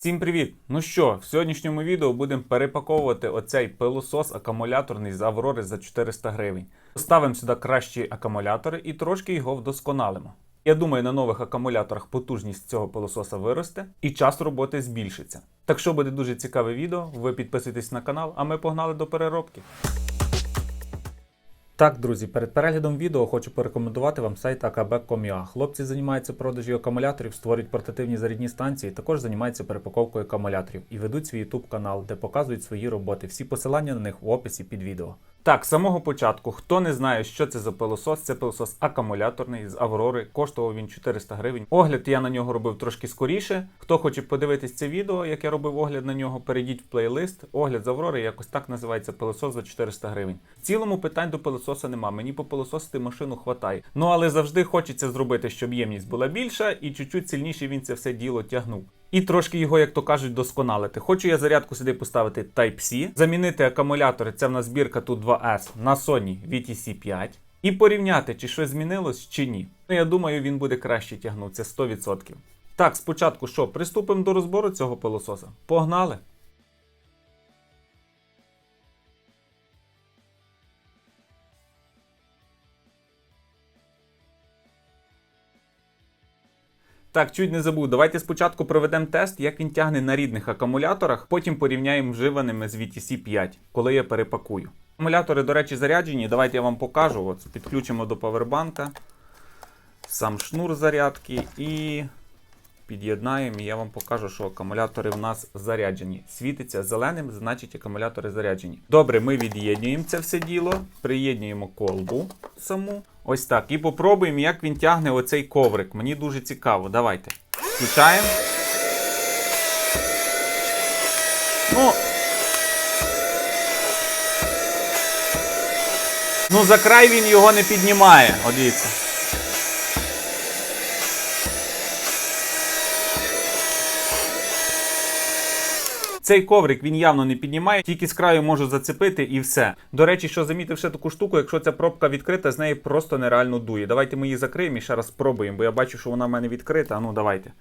Всім привіт! Ну що, в сьогоднішньому відео будемо перепаковувати оцей пилосос акумуляторний з Аврори за 400 гривень. Ставимо сюди кращі акумулятори і трошки його вдосконалимо. Я думаю, на нових акумуляторах потужність цього пилососа виросте і час роботи збільшиться. Так що буде дуже цікаве відео, ви підписуйтесь на канал, а ми погнали до переробки. Так, друзі, перед переглядом відео хочу порекомендувати вам сайт akb.com.ua. Хлопці займаються продажі акумуляторів, створюють портативні зарядні станції, також займаються перепаковкою акумуляторів і ведуть свій YouTube канал, де показують свої роботи. Всі посилання на них в описі під відео. Так, з самого початку, хто не знає, що це за пилосос, це пилосос акумуляторний з Аврори. Коштував він 400 гривень. Огляд я на нього робив трошки скоріше. Хто хоче подивитись це відео, як я робив огляд на нього, перейдіть в плейлист. Огляд з Аврори, якось так називається пилосос за 400 гривень. В цілому питань до пилососа нема. Мені попилососити машину хватає. Ну але завжди хочеться зробити, щоб ємність була більша і чуть-чуть сильніше він це все діло тягнув. І трошки його, як то кажуть, досконалити. Хочу я зарядку сюди поставити Type-C, замінити акумулятори, це в нас збірка тут 2S на Sony VTC 5. І порівняти, чи щось змінилось, чи ні. Ну, я думаю, він буде краще тягнутися, це 100%. Так, спочатку що, приступимо до розбору цього пилососа. Погнали! Так, чуть не забув. Давайте спочатку проведемо тест, як він тягне на рідних акумуляторах, потім порівняємо вживаними з VTC 5, коли я перепакую. Акумулятори, до речі, заряджені. Давайте я вам покажу. От, підключимо до павербанка сам шнур зарядки і під'єднаємо. І я вам покажу, що акумулятори в нас заряджені. Світиться зеленим, значить акумулятори заряджені. Добре, ми від'єднуємо це все діло, приєднуємо колбу саму. Ось так. І попробуємо, як він тягне оцей коврик. Мені дуже цікаво. Давайте. Включаємо. Ну. Ну, за край він його не піднімає. От дивіться. Цей коврик він явно не піднімає, тільки з краю можу зацепити і все. До речі, що замітив ще таку штуку, якщо ця пробка відкрита, з неї просто нереально дує. Давайте ми її закриємо і ще раз спробуємо, бо я бачу, що вона в мене відкрита. А ну давайте.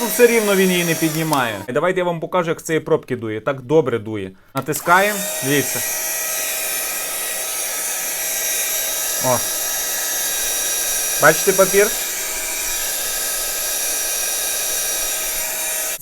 Ну, все рівно він її не піднімає. І Давайте я вам покажу, як цієї пробки дує. Так добре дує. Натискаємо, дивіться. О. Бачите папір?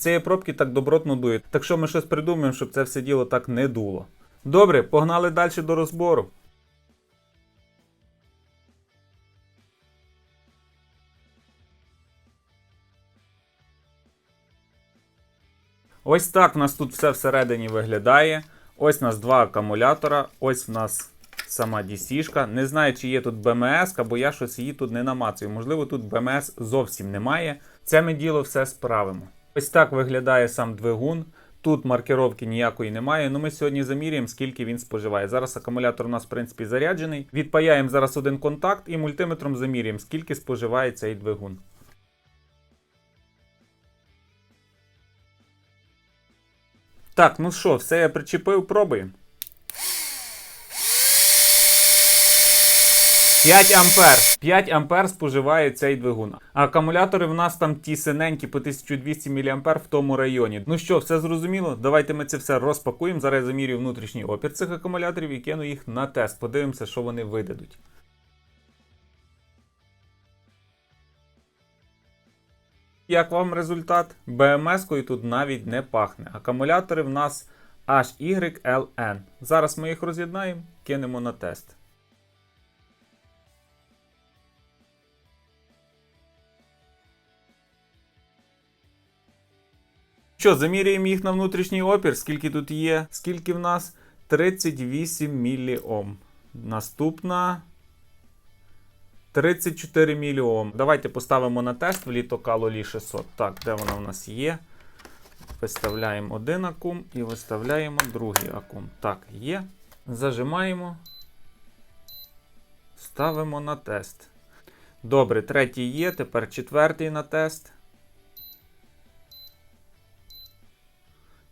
Цієї пробки так добротно дує. Так що ми щось придумаємо, щоб це все діло так не дуло. Добре, погнали далі до розбору. Ось так в нас тут все всередині виглядає. Ось у нас два акумулятора, ось в нас сама DC-шка. Не знаю, чи є тут БМС, бо я щось її тут не намацую. Можливо, тут БМС зовсім немає. Це ми діло все справимо. Ось так виглядає сам двигун. Тут маркировки ніякої немає. але ми сьогодні заміряємо, скільки він споживає. Зараз акумулятор у нас, в принципі, заряджений. Відпаяємо зараз один контакт і мультиметром заміряємо, скільки споживає цей двигун. Так, ну що, все я причепив, пробуємо. 5 ампер. 5 ампер споживає цей двигун. Акумулятори в нас там ті синенькі по 1200 мА в тому районі. Ну що, все зрозуміло? Давайте ми це все розпакуємо. Зараз я замірюю внутрішній опір цих акумуляторів і кину їх на тест. Подивимося, що вони видадуть. Як вам результат? БМС-кою тут навіть не пахне. Акумулятори в нас HYLN. Зараз ми їх роз'єднаємо, кинемо на тест. Що, заміряємо їх на внутрішній опір, скільки тут є, скільки в нас? 38 міліом. Наступна 34 міліом. Давайте поставимо на тест в літокалолі 600. Так, де вона у нас є? Виставляємо один акум і виставляємо другий акум. Так, є. Зажимаємо. Ставимо на тест. Добре, третій є. Тепер четвертий на тест.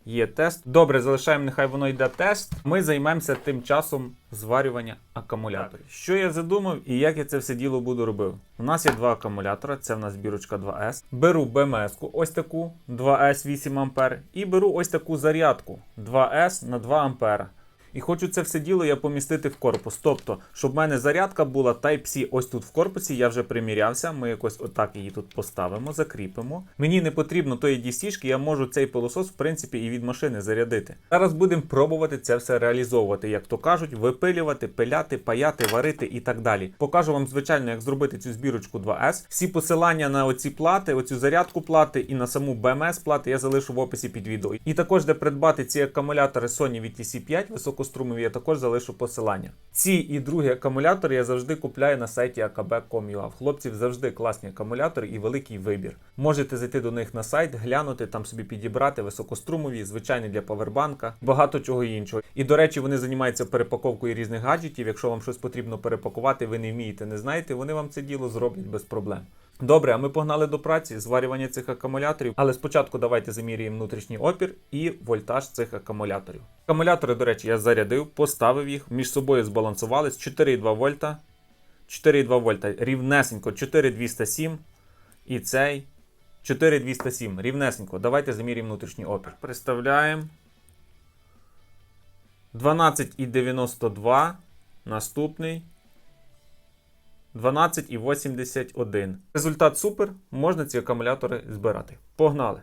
Є тест. Добре, залишаємо, нехай воно йде тест. Ми займемося тим часом зварювання акумуляторів. Що я задумав і як я це все діло буду робив? У нас є два акумулятора, це в нас бірочка 2С. Беру БМС-ку, ось таку 2С 8 А, і беру ось таку зарядку 2С на 2 А. І хочу це все діло я помістити в корпус. Тобто, щоб в мене зарядка була Type-C ось тут в корпусі, я вже примірявся. Ми якось отак її тут поставимо, закріпимо. Мені не потрібно тої DC-шки, я можу цей пилосос, в принципі, і від машини зарядити. Зараз будемо пробувати це все реалізовувати, як то кажуть, випилювати, пиляти, паяти, варити і так далі. Покажу вам, звичайно, як зробити цю збірочку 2С. Всі посилання на оці плати, оцю зарядку плати і на саму BMS плати я залишу в описі під відео. І також, де придбати ці акумулятори Sony VTC5 високострумові, я також залишу посилання. Ці і другі акумулятори я завжди купляю на сайті akb.com.ua. В хлопців завжди класні акумулятори і великий вибір. Можете зайти до них на сайт, глянути, там собі підібрати високострумові, звичайні для павербанка, багато чого іншого. І до речі, вони займаються перепаковкою різних гаджетів. Якщо вам щось потрібно перепакувати, ви не вмієте, не знаєте, вони вам це діло зроблять без проблем. Добре, а ми погнали до праці, зварювання цих акумуляторів. Але спочатку давайте замірюємо внутрішній опір і вольтаж цих акумуляторів. Акумулятори, до речі, я зарядив, поставив їх, між собою збалансувались 4,2 вольта. 4,2 вольта рівнесенько 4,207 і цей 4,207 рівнесенько. Давайте замірюємо внутрішній опір. Представляємо 12,92. Наступний 12,81. Результат супер. Можна ці акумулятори збирати. Погнали!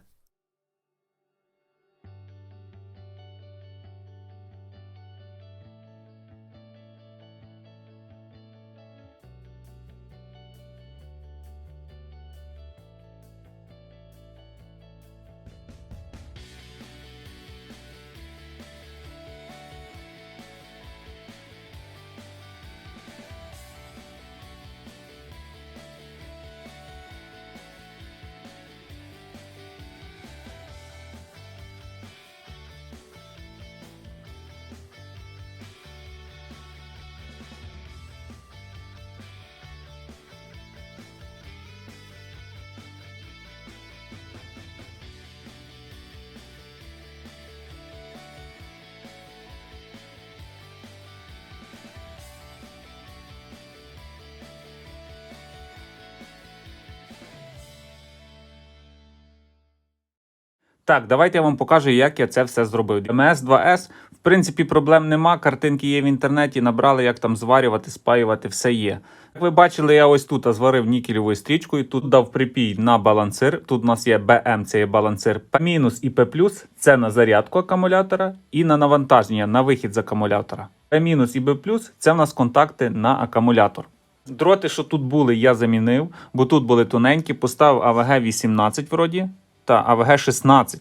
Так, давайте я вам покажу, як я це все зробив. ms 2S, в принципі, проблем нема. Картинки є в інтернеті, набрали, як там зварювати, спаювати, все є. Як ви бачили, я ось тут зварив нікелевою стрічкою. Тут дав припій на балансир. Тут у нас є BM, це є балансир P- і P+, це на зарядку акумулятора, і на навантаження, на вихід з акумулятора. P- і B+, це в нас контакти на акумулятор. Дроти, що тут були, я замінив, бо тут були тоненькі, поставив АВГ 18 вроді та АВГ 16.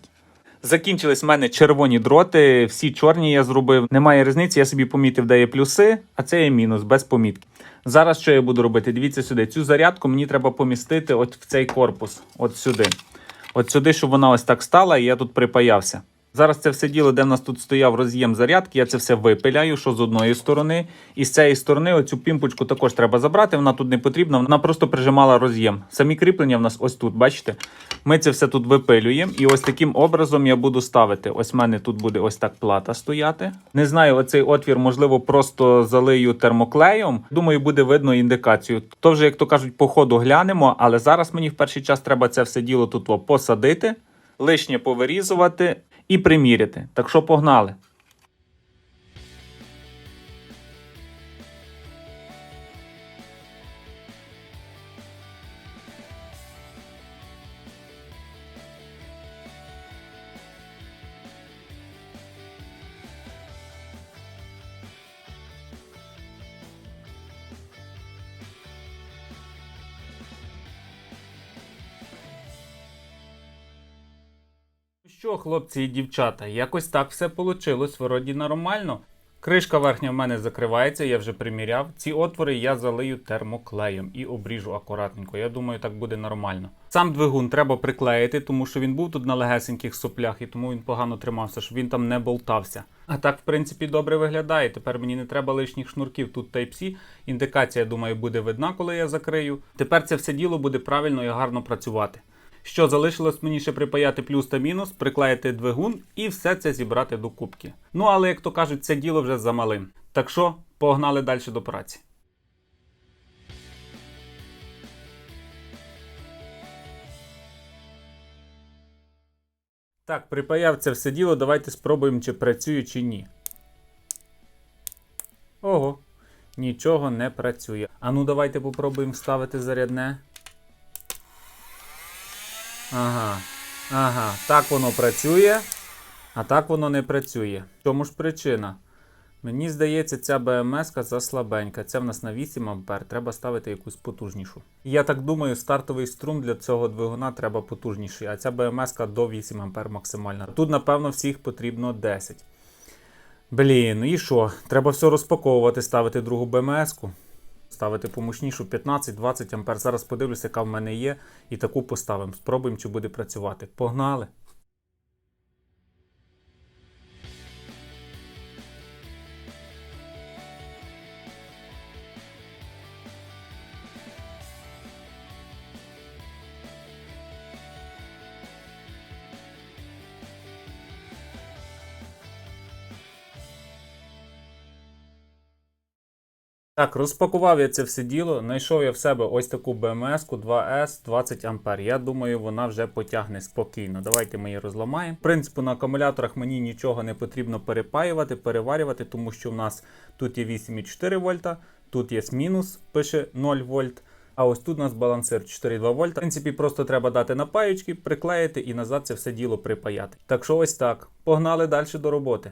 Закінчились в мене червоні дроти, всі чорні я зробив. Немає різниці, я собі помітив, де є плюси, а це є мінус, без помітки. Зараз що я буду робити? Дивіться сюди. Цю зарядку мені треба помістити от в цей корпус, от сюди. От сюди, щоб вона ось так стала, і я тут припаявся. Зараз це все діло, де в нас тут стояв роз'єм зарядки, я це все випиляю, що з одної сторони. І з цієї сторони оцю пімпочку також треба забрати, вона тут не потрібна, вона просто прижимала роз'єм. Самі кріплення в нас ось тут, бачите? Ми це все тут випилюємо. І ось таким образом я буду ставити. Ось в мене тут буде ось так плата стояти. Не знаю, оцей отвір, можливо, просто залию термоклеєм. Думаю, буде видно індикацію. То вже, як то кажуть, по ходу глянемо, але зараз мені в перший час треба це все діло тут посадити, лишнє повирізувати і приміряти. Так що погнали. Що, хлопці і дівчата, якось так все вийшло, вроді нормально. Кришка верхня в мене закривається, я вже приміряв. Ці отвори я залию термоклеєм і обріжу акуратненько. Я думаю, так буде нормально. Сам двигун треба приклеїти, тому що він був тут на легесеньких соплях, і тому він погано тримався, щоб він там не болтався. А так, в принципі, добре виглядає. Тепер мені не треба лишніх шнурків. Тут Type-C. Індикація, думаю, буде видна, коли я закрию. Тепер це все діло буде правильно і гарно працювати. Що залишилось мені ще припаяти плюс та мінус, приклеїти двигун і все це зібрати до кубки. Ну але як то кажуть, це діло вже замалим. Так що погнали далі до праці. Так, припаяв це все діло, давайте спробуємо, чи працює, чи ні. Ого, нічого не працює. А ну давайте попробуємо вставити зарядне. Ага, ага, так воно працює, а так воно не працює. В чому ж причина? Мені здається, ця БМС заслабенька. Це в нас на 8 А, треба ставити якусь потужнішу. Я так думаю, стартовий струм для цього двигуна треба потужніший, а ця БМС до 8 А максимальна. Тут, напевно, всіх потрібно 10. Блін, ну і що? Треба все розпаковувати, ставити другу БМС-ку. Ставити помощнішу 15-20 ампер. Зараз подивлюся, яка в мене є, і таку поставимо. Спробуємо, чи буде працювати. Погнали! Так, розпакував я це все діло. Знайшов я в себе ось таку BMS 2S 20 А. Я думаю, вона вже потягне спокійно. Давайте ми її розламаємо. В принципі, на акумуляторах мені нічого не потрібно перепаювати, переварювати, тому що в нас тут є 8,4 вольта, тут є мінус, пише 0 вольт. А ось тут у нас балансир 4,2 вольта. В принципі, просто треба дати на паючки, приклеїти і назад це все діло припаяти. Так що ось так. Погнали далі до роботи.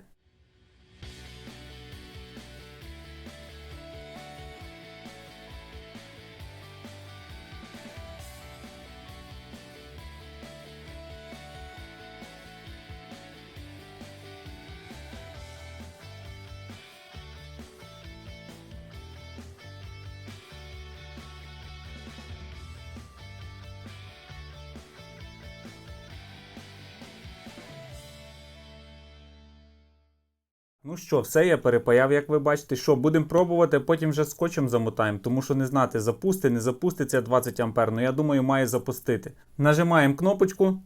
Ну що, все я перепаяв, як ви бачите. Що, будемо пробувати, потім вже скотчем замотаємо, тому що не знати, запусти, не запуститься 20 А. Ну я думаю, має запустити. Нажимаємо кнопочку.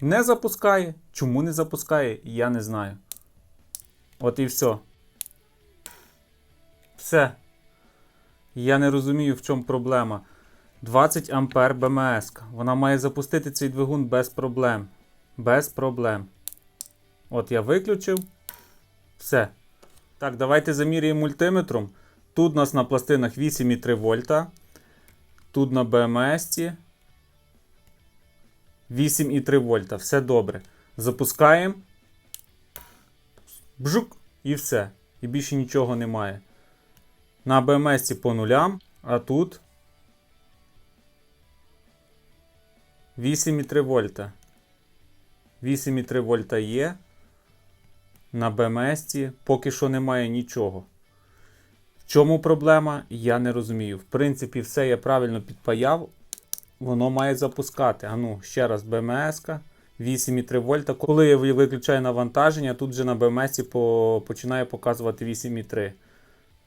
Не запускає. Чому не запускає, я не знаю. От і все. Все. Я не розумію, в чому проблема. 20 А БМС. Вона має запустити цей двигун без проблем. Без проблем. От я виключив. Все. Так, давайте заміряємо мультиметром. Тут у нас на пластинах 8,3 вольта. Тут на БМС 8,3 вольта. Все добре. Запускаємо. Бжук і все. І більше нічого немає. На БМС по нулям, а тут 8,3 вольта. 8,3 вольта є. На БМС поки що немає нічого. В чому проблема, я не розумію. В принципі, все я правильно підпаяв. Воно має запускати. Ану, ще раз БМС. 8,3 вольта. Коли я виключаю навантаження, тут вже на БМС по... починає показувати 8,3.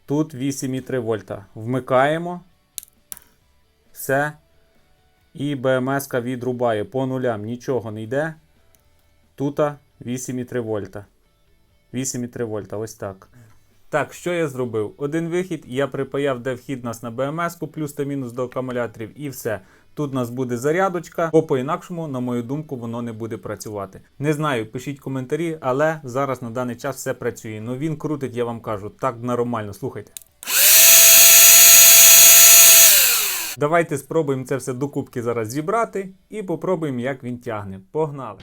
Тут 8,3 вольта. Вмикаємо. Все. І БМС відрубає по нулям. Нічого не йде. Тут 8,3 вольта. 8,3 вольта, ось так. Так, що я зробив? Один вихід, я припаяв, де вхід нас на БМС, плюс та мінус до акумуляторів, і все. Тут у нас буде зарядочка, бо по-інакшому, на мою думку, воно не буде працювати. Не знаю, пишіть коментарі, але зараз на даний час все працює. Ну він крутить, я вам кажу, так нормально, слухайте. Давайте спробуємо це все докупки зараз зібрати і попробуємо, як він тягне. Погнали!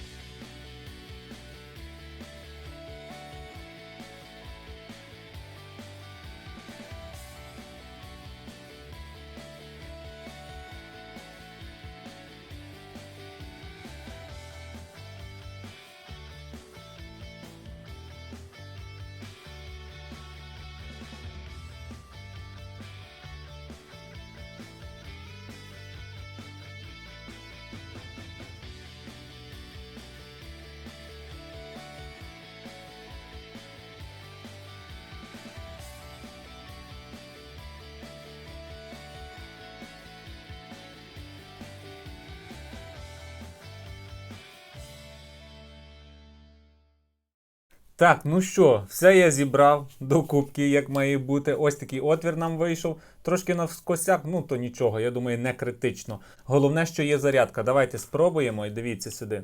Так, ну що, все я зібрав до кубки, як має бути. Ось такий отвір нам вийшов. Трошки навскосяк, ну то нічого, я думаю, не критично. Головне, що є зарядка. Давайте спробуємо і дивіться сюди.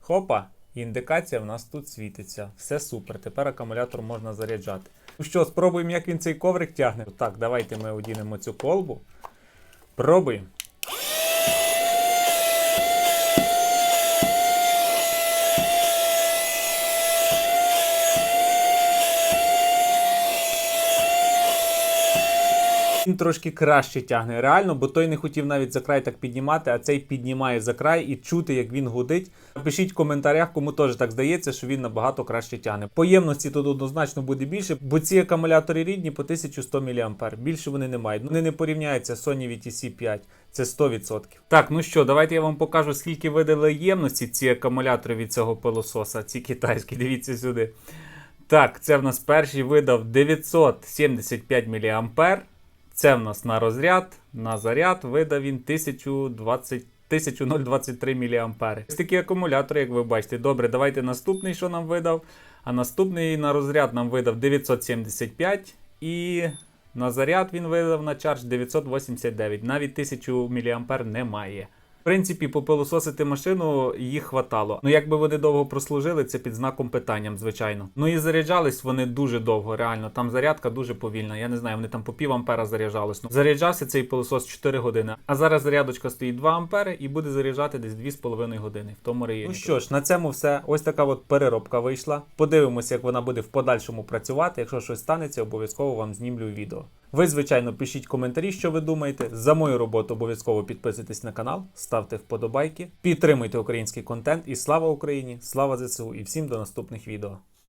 Хопа, індикація в нас тут світиться. Все супер. Тепер акумулятор можна заряджати. Ну що, спробуємо, як він цей коврик тягне. Так, давайте ми одінемо цю колбу. Пробуємо. Він трошки краще тягне, реально, бо той не хотів навіть за край так піднімати, а цей піднімає за край і чути, як він гудить. Пишіть в коментарях, кому теж так здається, що він набагато краще тягне. Поємності тут однозначно буде більше, бо ці акумулятори рідні по 1100 мА. Більше вони не мають. Вони не порівняються з Sony VTC 5. Це 100%. Так, ну що, давайте я вам покажу, скільки видали ємності ці акумулятори від цього пилососа, ці китайські. Дивіться сюди. Так, це в нас перший видав 975 мА. Це в нас на розряд, на заряд видав він 1020 1023 мА. Ось такі акумулятори, як ви бачите. Добре, давайте наступний, що нам видав. А наступний на розряд нам видав 975 і на заряд він видав на чардж 989. Навіть 1000 мА немає. В принципі, попилососити машину їх хватало. Ну, якби вони довго прослужили, це під знаком питанням, звичайно. Ну і заряджались вони дуже довго, реально. Там зарядка дуже повільна. Я не знаю, вони там по пів ампера заряджались. Ну, заряджався цей пилосос 4 години. А зараз зарядочка стоїть 2 ампери і буде заряджати десь 2,5 години в тому районі. Ну що ж, на цьому все. Ось така от переробка вийшла. Подивимося, як вона буде в подальшому працювати. Якщо щось станеться, обов'язково вам знімлю відео. Ви, звичайно, пишіть коментарі, що ви думаєте. За мою роботу обов'язково підписуйтесь на канал, ставте вподобайки, підтримуйте український контент і слава Україні! Слава ЗСУ і всім до наступних відео.